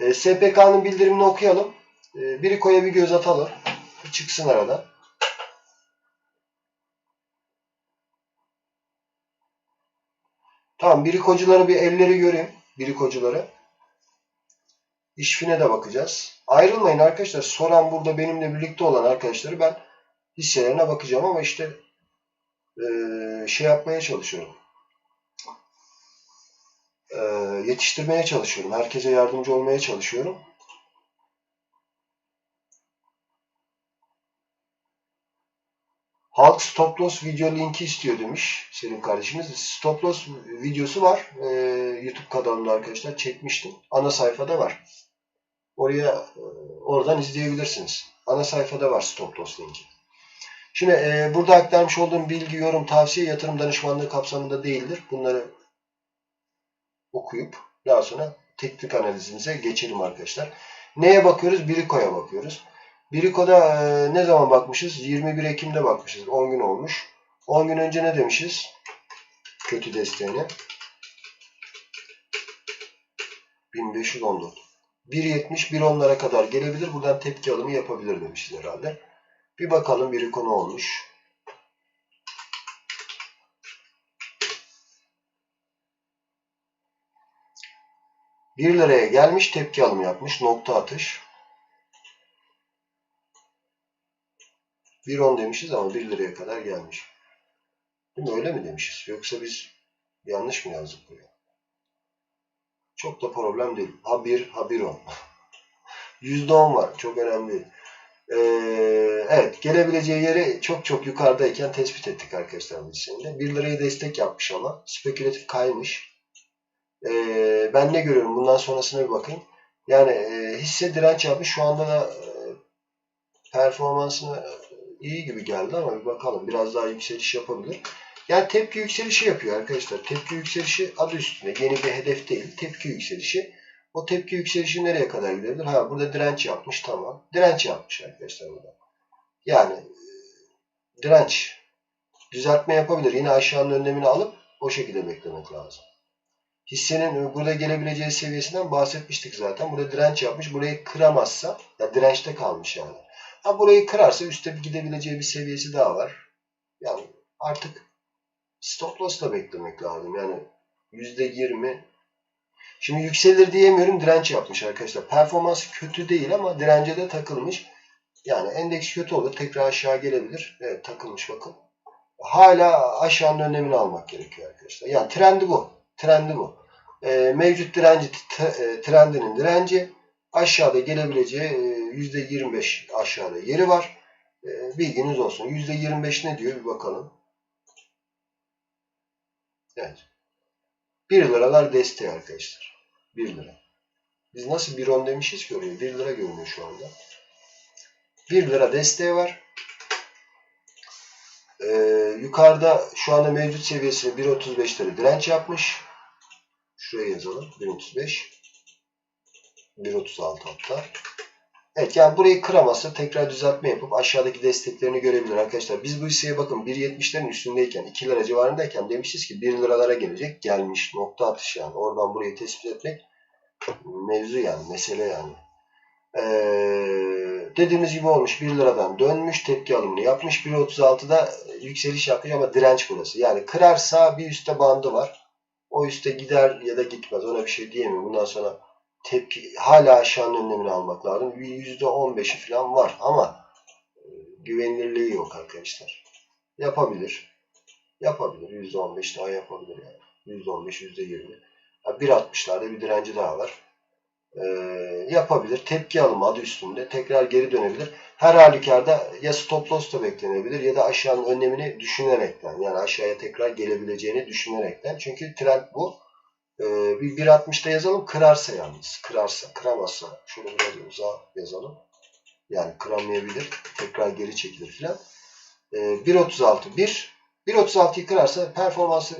E, SPK'nın bildirimini okuyalım. E, biri koya bir göz atalım. Çıksın arada. Tamam biri kocuları bir elleri göreyim. Biri kocuları. İşfine de bakacağız. Ayrılmayın arkadaşlar. Soran burada benimle birlikte olan arkadaşları ben hisselerine bakacağım ama işte eee, şey yapmaya çalışıyorum. Eee, yetiştirmeye çalışıyorum. Herkese yardımcı olmaya çalışıyorum. Halk stop loss video linki istiyor demiş Selim kardeşimiz. Stop loss videosu var. Ee, YouTube kanalımda arkadaşlar çekmiştim. Ana sayfada var. Oraya e, oradan izleyebilirsiniz. Ana sayfada var stop loss linki. Şimdi e, burada aktarmış olduğum bilgi, yorum, tavsiye yatırım danışmanlığı kapsamında değildir. Bunları okuyup daha sonra teknik analizimize geçelim arkadaşlar. Neye bakıyoruz? Biriko'ya bakıyoruz. Biriko'da e, ne zaman bakmışız? 21 Ekim'de bakmışız. 10 gün olmuş. 10 gün önce ne demişiz? Kötü desteğini. 1514. 1.70, 1.10'lara kadar gelebilir. Buradan tepki alımı yapabilir demişiz herhalde. Bir bakalım Biriko ne olmuş? Bir liraya gelmiş tepki alımı yapmış. Nokta atış. 1.10 demişiz ama 1 liraya kadar gelmiş. Değil mi? Öyle mi demişiz? Yoksa biz yanlış mı yazdık buraya? Çok da problem değil. Ha 1, ha 1.10. %10 var. Çok önemli. Ee, evet. Gelebileceği yeri çok çok yukarıdayken tespit ettik arkadaşlar listenin 1 lirayı destek yapmış ama. Spekülatif kaymış. Ee, ben ne görüyorum? Bundan sonrasına bir bakayım. Yani e, hisse direnç yapmış. Şu anda da e, performansını iyi gibi geldi ama bir bakalım. Biraz daha yükseliş yapabilir. Yani tepki yükselişi yapıyor arkadaşlar. Tepki yükselişi adı üstünde. Yeni bir hedef değil. Tepki yükselişi. O tepki yükselişi nereye kadar gidebilir? Ha burada direnç yapmış. Tamam. Direnç yapmış arkadaşlar burada. Yani e, direnç. Düzeltme yapabilir. Yine aşağının önlemini alıp o şekilde beklemek lazım. Hissenin burada gelebileceği seviyesinden bahsetmiştik zaten. Burada direnç yapmış. Burayı kıramazsa ya dirençte kalmış yani. Ha burayı kırarsa üstte gidebileceği bir seviyesi daha var. Yani artık stop loss'la beklemek lazım. Yani %20 Şimdi yükselir diyemiyorum. Direnç yapmış arkadaşlar. Performansı kötü değil ama dirence de takılmış. Yani endeks kötü olur. Tekrar aşağı gelebilir. Evet takılmış bakın. Hala aşağının önlemini almak gerekiyor arkadaşlar. Yani trendi bu. Trendi bu. Ee, mevcut direnci e, trendinin direnci aşağıda gelebileceği %25 aşağıda yeri var. E, bilginiz olsun. %25 ne diyor bir bakalım. Evet. 1 liralar desteği arkadaşlar. 1 lira. Biz nasıl 1.10 demişiz ki oraya? 1 lira görünüyor şu anda. 1 lira desteği var. Ee, yukarıda şu anda mevcut seviyesi 1.35'leri direnç yapmış. Şuraya yazalım. 1.35 1.36 hatta. Evet yani burayı kıramazsa tekrar düzeltme yapıp aşağıdaki desteklerini görebilir arkadaşlar. Biz bu hisseye bakın 1.70'lerin üstündeyken 2 lira civarındayken demişiz ki 1 liralara gelecek. Gelmiş nokta atış yani. Oradan burayı tespit etmek mevzu yani mesele yani. Ee, dediğimiz gibi olmuş 1 liradan dönmüş tepki alımını yapmış 1.36'da yükseliş yapmış ama direnç burası. Yani kırarsa bir üstte bandı var. O üste gider ya da gitmez ona bir şey diyemiyorum. Bundan sonra tepki hala aşağının önlemini almak lazım. %15'i falan var ama e, güvenilirliği yok arkadaşlar. Yapabilir. Yapabilir. %15 daha yapabilir yani. %15, %20. 1.60'larda bir direnci daha var. Ee, yapabilir. Tepki alımı adı üstünde. Tekrar geri dönebilir. Her halükarda ya stop loss da beklenebilir ya da aşağının önlemini düşünerekten yani aşağıya tekrar gelebileceğini düşünerekten. Çünkü trend bu. Ee, bir 1.60'da yazalım. Kırarsa yalnız. Kırarsa. Kıramazsa. Şunu biraz uzağa yazalım. Yani kıramayabilir. Tekrar geri çekilir filan. Ee, 1.36. 1. 1.36'yı kırarsa performansı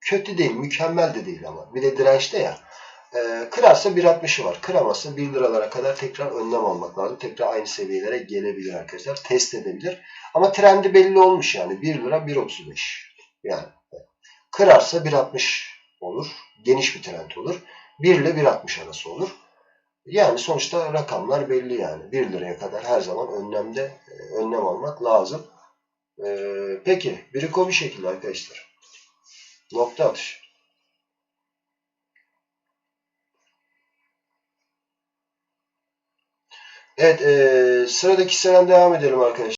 kötü değil. Mükemmel de değil ama. Bir de dirençte ya. Ee, kırarsa 1.60'ı var. Kıramazsa 1 liralara kadar tekrar önlem almak lazım. Tekrar aynı seviyelere gelebilir arkadaşlar. Test edebilir. Ama trendi belli olmuş yani. 1 lira 1.35. Yani kırarsa 1.60 olur. Geniş bir trend olur. 1 ile 1.60 arası olur. Yani sonuçta rakamlar belli yani. 1 liraya kadar her zaman önlemde e, önlem almak lazım. E, peki Briko bir şekilde arkadaşlar. Nokta atış. Evet e, sıradaki hisseden devam edelim arkadaşlar.